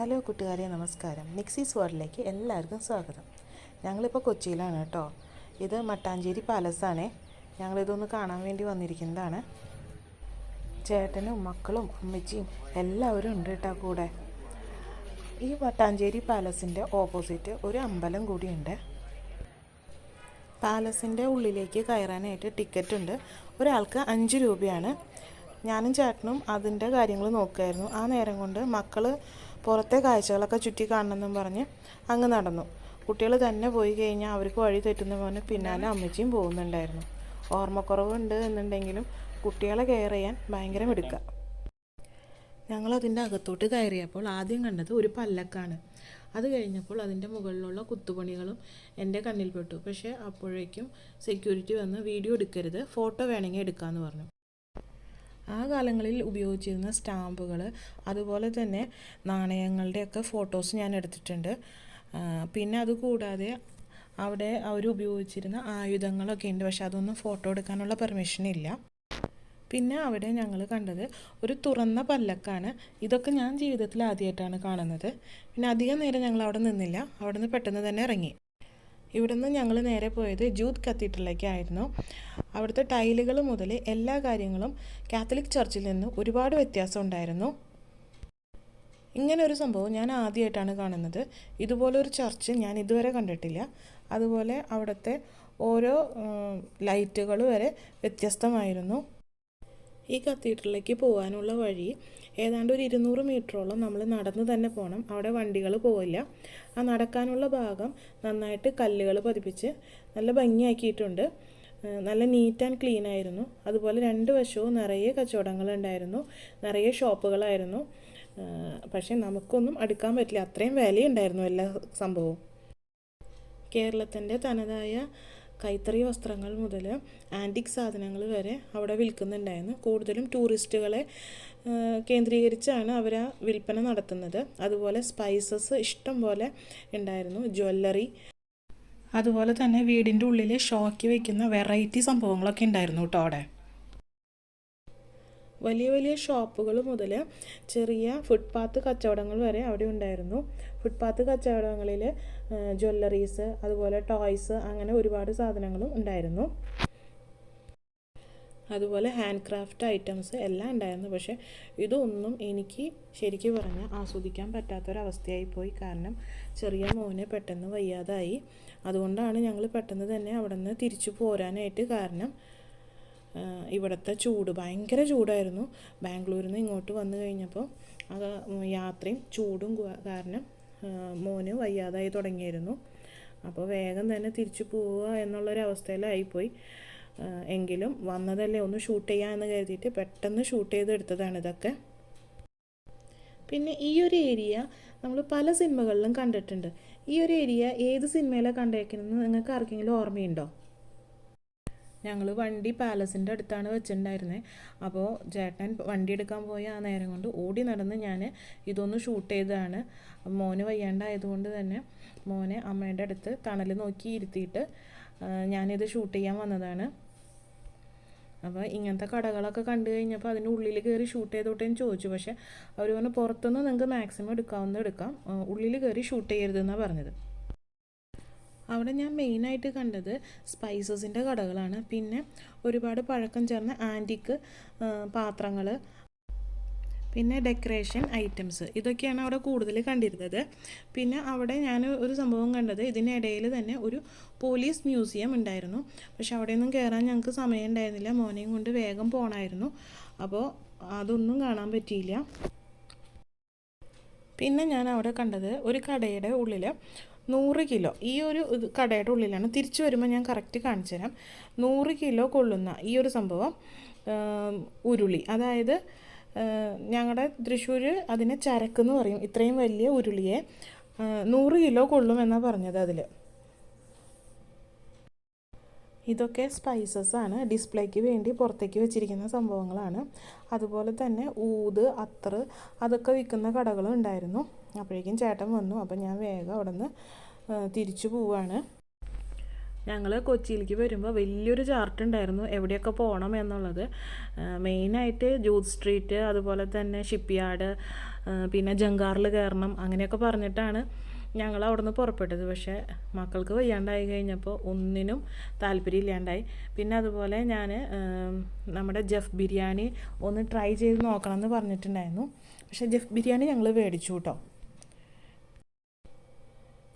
Hello കൂട്ടുകാരെ നമസ്കാരം. മിക്സീസ് വേൾഡിലേക്ക് എല്ലാവർക്കും സ്വാഗതം. ഞങ്ങളിപ്പോൾ കൊച്ചിയിലാണ് കേട്ടോ. ഇത് മട്ടാഞ്ചേരി പാലസാണേ. ഞങ്ങളിതൊന്ന് കാണാൻ വേണ്ടി വന്നിരിക്കുന്നതാണ്. ചേട്ടനും മക്കളും അമ്മച്ചിയും എല്ലാവരും ഉണ്ട് കേട്ടോ കൂടെ. ഈ മട്ടാഞ്ചേരി പാലസിന്റെ ഓപ്പോസിറ്റ് ഒരു അമ്പലം കൂടിയുണ്ട്. പാലസിന്റെ ഉള്ളിലേക്ക് കയറാനായിട്ട് ടിക്കറ്റ് ഉണ്ട്. ഒരാൾക്ക് അഞ്ച് രൂപയാണ്. ഞാനും ചേട്ടനും അതിന്റെ കാര്യങ്ങൾ നോക്കുമായിരുന്നു ആ നേരം കൊണ്ട് മക്കൾ പുറത്തെ കാഴ്ചകളൊക്കെ ചുറ്റി കാണണമെന്നും പറഞ്ഞ് അങ്ങ് നടന്നു. കുട്ടികൾ തന്നെ പോയി കഴിഞ്ഞാൽ അവർക്ക് വഴി തെറ്റുന്ന പറഞ്ഞ് പിന്നാലെ അമ്മച്ചിയും പോകുന്നുണ്ടായിരുന്നു. ഓർമ്മക്കുറവുണ്ട് എന്നുണ്ടെങ്കിലും കുട്ടികളെ കെയർ ചെയ്യാൻ ഭയങ്കര മിടുക്കുക ഞങ്ങളതിന്റെ അകത്തോട്ട് കയറിയപ്പോൾ ആദ്യം കണ്ടത് ഒരു പല്ലക്കാണ്. അത് കഴിഞ്ഞപ്പോൾ അതിന്റെ മുകളിലുള്ള കുത്തുപണികളും എന്റെ കണ്ണിൽപ്പെട്ടു പക്ഷേ അപ്പോഴേക്കും സെക്യൂരിറ്റി വന്ന് വീഡിയോ എടുക്കരുത് ഫോട്ടോ വേണമെങ്കിൽ എടുക്കാമെന്ന് പറഞ്ഞു. ആ കാലങ്ങളിൽ ഉപയോഗിച്ചിരുന്ന സ്റ്റാമ്പുകൾ അതുപോലെ തന്നെ നാണയങ്ങളുടെയൊക്കെ ഫോട്ടോസ് ഞാൻ എടുത്തിട്ടുണ്ട്. പിന്നെ അതുകൂടാതെ അവിടെ അവർ ഉപയോഗിച്ചിരുന്ന ആയുധങ്ങളൊക്കെ ഉണ്ട്. പക്ഷെ അതൊന്നും ഫോട്ടോ എടുക്കാനുള്ള പെർമിഷൻ ഇല്ല. പിന്നെ അവിടെ ഞങ്ങൾ കണ്ടത് ഒരു തുറന്ന പല്ലക്കാണ്. ഇതൊക്കെ ഞാൻ ജീവിതത്തിൽ ആദ്യമായിട്ടാണ് കാണുന്നത്. പിന്നെ അധികം നേരം ഞങ്ങൾ അവിടെ നിന്നില്ല. അവിടെ നിന്ന് പെട്ടെന്ന് തന്നെ ഇറങ്ങി. ഇവിടുന്ന് ഞങ്ങൾ നേരെ പോയത് ജൂത്ത് കത്തീഡ്രലിലേക്കായിരുന്നു. അവിടുത്തെ ടൈലുകൾ മുതൽ എല്ലാ കാര്യങ്ങളും കാത്തലിക് ചർച്ചിൽ നിന്ന് ഒരുപാട് വ്യത്യാസം ഉണ്ടായിരുന്നു. ഇങ്ങനെ ഒരു സംഭവം ഞാൻ ആദ്യമായിട്ടാണ് കാണുന്നത്. ഇതുപോലൊരു ചർച്ച് ഞാൻ ഇതുവരെ കണ്ടിട്ടില്ല. അതുപോലെ അവിടുത്തെ ഓരോ ലൈറ്റുകൾ വരെ വ്യത്യസ്തമായിരുന്നു. ഈ കത്തീഡ്രലിലേക്ക് പോകാനുള്ള വഴി ഏതാണ്ട് ഒരു ഇരുന്നൂറ് മീറ്ററോളം നമ്മൾ നടന്ന് തന്നെ പോകണം. അവിടെ വണ്ടികൾ പോവില്ല. ആ നടക്കാനുള്ള ഭാഗം നന്നായിട്ട് കല്ലുകൾ പതിപ്പിച്ച് നല്ല ഭംഗിയാക്കിയിട്ടുണ്ട്. നല്ല നീറ്റ് ആൻഡ് ക്ലീൻ ആയിരുന്നു. അതുപോലെ രണ്ട് വശവും നിറയെ കച്ചവടങ്ങളുണ്ടായിരുന്നു നിറയെ ഷോപ്പുകളായിരുന്നു. പക്ഷേ നമുക്കൊന്നും അടുക്കാൻ പറ്റില്ല. അത്രയും വിലയുണ്ടായിരുന്നു എല്ലാ സംഭവവും. കേരളത്തിന്റെ തനതായ കൈത്തറി വസ്ത്രങ്ങൾ മുതൽ ആന്റിക് സാധനങ്ങൾ വരെ അവിടെ വിൽക്കുന്നുണ്ടായിരുന്നു. കൂടുതലും ടൂറിസ്റ്റുകളെ കേന്ദ്രീകരിച്ചാണ് അവർ ആ വിൽപ്പന നടത്തുന്നത്. അതുപോലെ സ്പൈസസ് ഇഷ്ടം പോലെ ഉണ്ടായിരുന്നു. ജ്വല്ലറി അതുപോലെ തന്നെ വീടിന്റെ ഉള്ളിൽ ഷോക്കി വയ്ക്കുന്ന വെറൈറ്റി സംഭവങ്ങളൊക്കെ ഉണ്ടായിരുന്നു കേട്ടോ അവിടെ. വലിയ വലിയ ഷോപ്പുകൾ മുതൽ ചെറിയ ഫുട്പാത്ത് കച്ചവടങ്ങൾ വരെ അവിടെ ഉണ്ടായിരുന്നു. ഫുട്പാത്ത് കച്ചവടങ്ങളിൽ ജ്വല്ലറീസ് അതുപോലെ ടോയ്സ് അങ്ങനെ ഒരുപാട് സാധനങ്ങളും ഉണ്ടായിരുന്നു. അതുപോലെ ഹാൻഡ് ക്രാഫ്റ്റ് ഐറ്റംസ് എല്ലാം ഉണ്ടായിരുന്നു. പക്ഷേ ഇതൊന്നും എനിക്ക് ശരിക്കും പറഞ്ഞാൽ ആസ്വദിക്കാൻ പറ്റാത്തൊരവസ്ഥയായി പോയി. കാരണം ചെറിയ മോനെ പെട്ടെന്ന് വയ്യാതായി. അതുകൊണ്ടാണ് ഞങ്ങൾ പെട്ടെന്ന് തന്നെ അവിടെ നിന്ന് തിരിച്ചു പോരാനായിട്ട് കാരണം ഇവിടുത്തെ ചൂട് ഭയങ്കര ചൂടായിരുന്നു. ബാംഗ്ലൂരിൽ നിന്ന് ഇങ്ങോട്ട് വന്നു കഴിഞ്ഞപ്പോൾ അത് യാത്രയും ചൂടും കാരണം മോന് വയ്യാതായി തുടങ്ങിയിരുന്നു. അപ്പോൾ വേഗം തന്നെ തിരിച്ചു പോവുക എന്നുള്ളൊരവസ്ഥയിലായിപ്പോയി. എങ്കിലും വന്നതല്ലേ ഒന്ന് ഷൂട്ട് ചെയ്യാമെന്ന് കരുതിയിട്ട് പെട്ടെന്ന് ഷൂട്ട് ചെയ്തെടുത്തതാണ് ഇതൊക്കെ. പിന്നെ ഈ ഒരു ഏരിയ നമ്മൾ പല സിനിമകളിലും കണ്ടിട്ടുണ്ട്. ഈ ഒരു ഏരിയ ഏത് സിനിമയിലാണ് കണ്ടേക്കുന്നത്? നിങ്ങൾക്ക് ആർക്കെങ്കിലും ഓർമ്മയുണ്ടോ? ഞങ്ങൾ വണ്ടി പാലസിന്റെ അടുത്താണ് വെച്ചിട്ടുണ്ടായിരുന്നത് അപ്പോൾ ചേട്ടൻ വണ്ടി എടുക്കാൻ പോയ ആ നേരം കൊണ്ട് ഓടി നടന്ന് ഞാൻ ഇതൊന്ന് ഷൂട്ട് ചെയ്തതാണ്. മോന് വയ്യാണ്ടായതുകൊണ്ട് തന്നെ മോനെ അമ്മേന്റെ അടുത്ത് തണൽ നോക്കി ഇരുത്തിയിട്ട് ഞാനിത് ഷൂട്ട് ചെയ്യാൻ വന്നതാണ്. അപ്പോൾ ഇങ്ങനത്തെ കടകളൊക്കെ കണ്ടു കഴിഞ്ഞപ്പോൾ അതിന്റെ ഉള്ളിൽ കയറി ഷൂട്ട് ചെയ്തോട്ടേന്ന് ചോദിച്ചു. പക്ഷേ അവർ പറഞ്ഞു പുറത്തുനിന്ന് നിങ്ങൾക്ക് മാക്സിമം എടുക്കാവുന്ന എടുക്കാം. ഉള്ളിൽ കയറി ഷൂട്ട് ചെയ്യരുതെന്നാണ് പറഞ്ഞത്. അവിടെ ഞാൻ മെയിനായിട്ട് കണ്ടത് സ്പൈസസിന്റെ കടകളാണ്. പിന്നെ ഒരുപാട് പഴക്കം ചേർന്ന ആന്റിക്ക് പാത്രങ്ങൾ പിന്നെ ഡെക്കറേഷൻ ഐറ്റംസ് ഇതൊക്കെയാണ് അവിടെ കൂടുതൽ കണ്ടിരുന്നത്. പിന്നെ അവിടെ ഞാൻ ഒരു സംഭവം കണ്ടത് ഇതിനിടയിൽ തന്നെ ഒരു പോലീസ് മ്യൂസിയം ഉണ്ടായിരുന്നു. പക്ഷെ അവിടെയൊന്നും കയറാൻ ഞങ്ങൾക്ക് സമയം ഉണ്ടായിരുന്നില്ല. മോനെയും കൊണ്ട് വേഗം പോകണമായിരുന്നു അപ്പോൾ അതൊന്നും കാണാൻ പറ്റിയില്ല. പിന്നെ ഞാൻ അവിടെ കണ്ടത് ഒരു കടയുടെ ഉള്ളിൽ നൂറ് കിലോ ഈ ഒരു കടയുടെ ഉള്ളിലാണ്. തിരിച്ചു വരുമ്പോൾ ഞാൻ കറക്റ്റ് കാണിച്ചു തരാം. നൂറ് കിലോ കൊള്ളുന്ന ഈ ഒരു സംഭവം ഉരുളി. അതായത് ഞങ്ങളുടെ തൃശ്ശൂർ അതിനെ ചരക്കെന്ന് പറയും. ഇത്രയും വലിയ ഉരുളിയെ നൂറ് കിലോ കൊള്ളുമെന്നാണ് പറഞ്ഞത് അതിൽ ഇതൊക്കെ സ്പൈസസ് ആണ്. ഡിസ്പ്ലേക്ക് വേണ്ടി പുറത്തേക്ക് വെച്ചിരിക്കുന്ന സംഭവങ്ങളാണ്. അതുപോലെ തന്നെ ഊത് അത്ര അതൊക്കെ വിൽക്കുന്ന കടകളും ഉണ്ടായിരുന്നു. അപ്പോഴേക്കും ചേട്ടൻ വന്നു. അപ്പം ഞാൻ വേഗം അവിടെ നിന്ന് തിരിച്ചു പോവാണ്. ഞങ്ങൾ കൊച്ചിയിലേക്ക് വരുമ്പോൾ വലിയൊരു ചാർട്ട് ഉണ്ടായിരുന്നു എവിടെയൊക്കെ പോകണം എന്നുള്ളത്. മെയിനായിട്ട് ജൂത്ത് സ്ട്രീറ്റ് അതുപോലെ തന്നെ ഷിപ്പ് യാർഡ് ആ, പിന്നെ ജങ്കാറിൽ കയറണം അങ്ങനെയൊക്കെ പറഞ്ഞിട്ടാണ് ഞങ്ങൾ അവിടെ നിന്ന് പുറപ്പെട്ടത്. പക്ഷേ മക്കൾക്ക് വയ്യാണ്ടായി കഴിഞ്ഞപ്പോൾ ഒന്നിനും താല്പര്യം ഇല്ലാണ്ടായി പിന്നെ അതുപോലെ ഞാൻ നമ്മുടെ ജഫ് ബിരിയാണി ഒന്ന് ട്രൈ ചെയ്ത് നോക്കണം എന്ന് പറഞ്ഞിട്ടുണ്ടായിരുന്നു. പക്ഷേ ജഫ് ബിരിയാണി ഞങ്ങൾ മേടിച്ചു കേട്ടോ.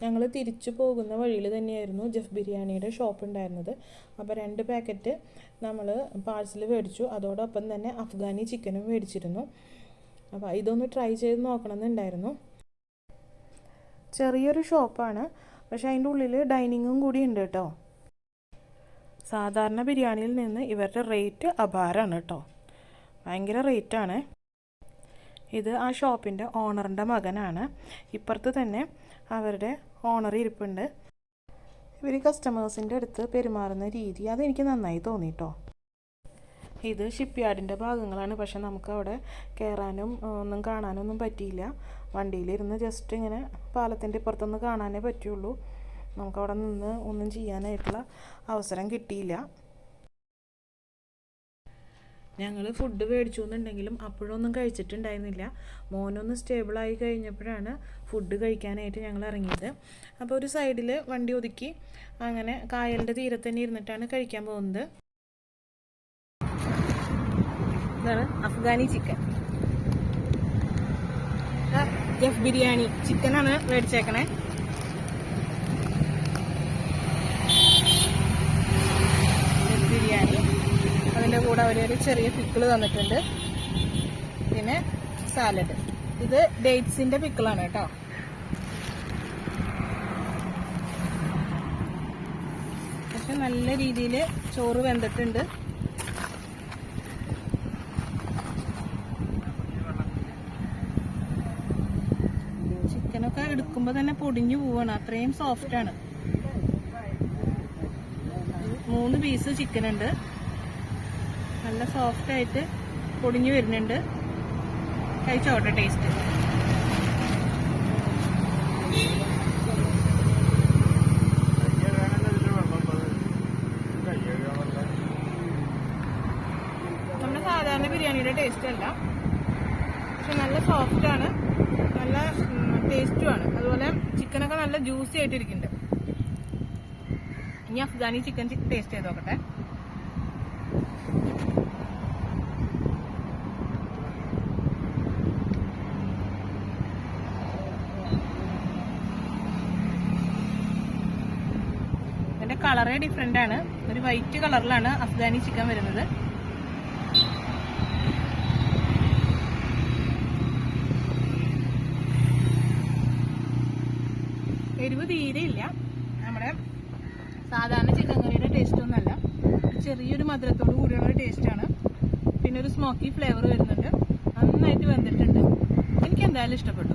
ഞങ്ങൾ തിരിച്ചു പോകുന്ന വഴിയിൽ തന്നെയായിരുന്നു ജഫ് ബിരിയാണിയുടെ ഷോപ്പ് ഉണ്ടായിരുന്നത്. അപ്പോൾ രണ്ട് പാക്കറ്റ് നമ്മൾ പാഴ്സൽ മേടിച്ചു. അതോടൊപ്പം തന്നെ അഫ്ഗാനി ചിക്കനും മേടിച്ചിരുന്നു. അപ്പോൾ ഇതൊന്ന് ട്രൈ ചെയ്ത് നോക്കണമെന്നുണ്ടായിരുന്നു. ചെറിയൊരു ഷോപ്പാണ് പക്ഷേ അതിന്റെ ഉള്ളിൽ ഡൈനിങ്ങും കൂടി ഉണ്ട് കേട്ടോ. സാധാരണ ബിരിയാണിയിൽ നിന്ന് ഇവരുടെ റേറ്റ് അപാരമാണ് കേട്ടോ. ഭയങ്കര റേറ്റാണ് ഇത് ആ ഷോപ്പിന്റെ ഓണറിന്റെ മകനാണ്. ഇപ്പുറത്ത് തന്നെ അവരുടെ ഓണർ ഇരിപ്പുണ്ട്. ഇവർ കസ്റ്റമേഴ്സിന്റെ അടുത്ത് പെരുമാറുന്ന രീതി അതെനിക്ക് നന്നായി തോന്നിയിട്ടോ ഇത് ഷിപ്പ് യാർഡിന്റെ ഭാഗങ്ങളാണ്. പക്ഷെ നമുക്ക് അവിടെ കയറാനും ഒന്നും കാണാനൊന്നും പറ്റിയില്ല. വണ്ടിയിലിരുന്ന് ജസ്റ്റ് ഇങ്ങനെ പാലത്തിന്റെ ഇപ്പുറത്തൊന്ന് കാണാനേ പറ്റുള്ളൂ. നമുക്കവിടെ നിന്ന് ഒന്നും ചെയ്യാനായിട്ടുള്ള അവസരം കിട്ടിയില്ല. ഞങ്ങൾ ഫുഡ് മേടിച്ചു എന്നുണ്ടെങ്കിലും അപ്പോഴൊന്നും കഴിച്ചിട്ടുണ്ടായിരുന്നില്ല. മോനൊന്ന് സ്റ്റേബിളായി കഴിഞ്ഞപ്പോഴാണ് ഫുഡ് കഴിക്കാനായിട്ട് ഞങ്ങൾ ഇറങ്ങിയത് അപ്പോൾ ഒരു സൈഡിൽ വണ്ടി ഒതുക്കി അങ്ങനെ കായലിന്റെ തീരത്ത് തന്നെ ഇരുന്നിട്ടാണ് കഴിക്കാൻ പോകുന്നത്. ഇതാണ് അഫ്ഗാനി ചിക്കൻ ജഫ് ബിരിയാണി. ചിക്കനാണ് മേടിച്ചേക്കണേ ജഫ് ബിരിയാണി അതിന്റെ കൂടെ ഒരു ചെറിയ പിക്കിൾ തന്നിട്ടുണ്ട്. പിന്നെ സാലഡ് ഇത് ഡേറ്റ്സിന്റെ പിക്കിളാണ് കേട്ടോ. പക്ഷെ നല്ല രീതിയിൽ ചോറ് വെന്തിട്ടുണ്ട്. ചിക്കനൊക്കെ എടുക്കുമ്പോൾ തന്നെ പൊടിഞ്ഞു പോവാണ്. അത്രയും സോഫ്റ്റ് ആണ്. മൂന്ന് പീസ് ചിക്കൻ ഉണ്ട്. നല്ല സോഫ്റ്റ് ആയിട്ട് പൊടിഞ്ഞു വരുന്നുണ്ട്. കഴിച്ചോട്ടെ ടേസ്റ്റ് നമ്മുടെ സാധാരണ ബിരിയാണിയുടെ ടേസ്റ്റ് അല്ല. പക്ഷെ നല്ല സോഫ്റ്റ് ആണ്. നല്ല ടേസ്റ്റും ആണ്. അതുപോലെ ചിക്കനൊക്കെ നല്ല ജ്യൂസി ആയിട്ടിരിക്കുന്നുണ്ട്. ഇനി അഫ്ഗാനി ചിക്കൻ ടേസ്റ്റ് ചെയ്ത് നോക്കട്ടെ. ഇതിന്റെ കളറേ ഡിഫറെന്റ് ആണ്. ഒരു വൈറ്റ് കളറിലാണ് അഫ്ഗാനി ചിക്കൻ വരുന്നത്. എരിവ് തീരെ ഇല്ല. നമ്മുടെ സാധാരണ ചിക്കൻ കറിയുടെ ടേസ്റ്റ് ഒന്നല്ല ചെറിയൊരു മധുരത്തോട് ടേസ്റ്റ് ടേസ്റ്റാണ് പിന്നെ ഒരു സ്മോക്കി ഫ്ലേവർ വരുന്നുണ്ട്. നന്നായിട്ട് വെന്തിട്ടുണ്ട്. എനിക്ക് എന്തായാലും ഇഷ്ടപ്പെട്ടു.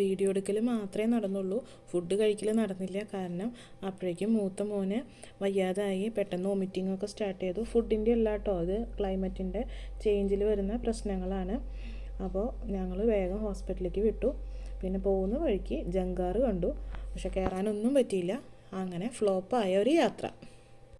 വീഡിയോ എടുക്കൽ മാത്രമേ നടന്നുള്ളൂ. ഫുഡ് കഴിക്കൽ നടന്നില്ല. കാരണം അപ്പോഴേക്കും മൂത്ത മോന് വയ്യാതായി. പെട്ടെന്ന് വോമിറ്റിംഗ് ഒക്കെ സ്റ്റാർട്ട് ചെയ്തു. ഫുഡിന്റെ അല്ല കേട്ടോ അത് ക്ലൈമറ്റിന്റെ ചേഞ്ചിൽ വരുന്ന പ്രശ്നങ്ങളാണ്. അപ്പോൾ ഞങ്ങൾ വേഗം ഹോസ്പിറ്റലിലേക്ക് വിട്ടു. പിന്നെ പോകുന്ന വഴിക്ക് ജങ്കാറ് കണ്ടു. പക്ഷെ കയറാനൊന്നും പറ്റിയില്ല. അങ്ങനെ ഫ്ലോപ്പായ ഒരു യാത്ര.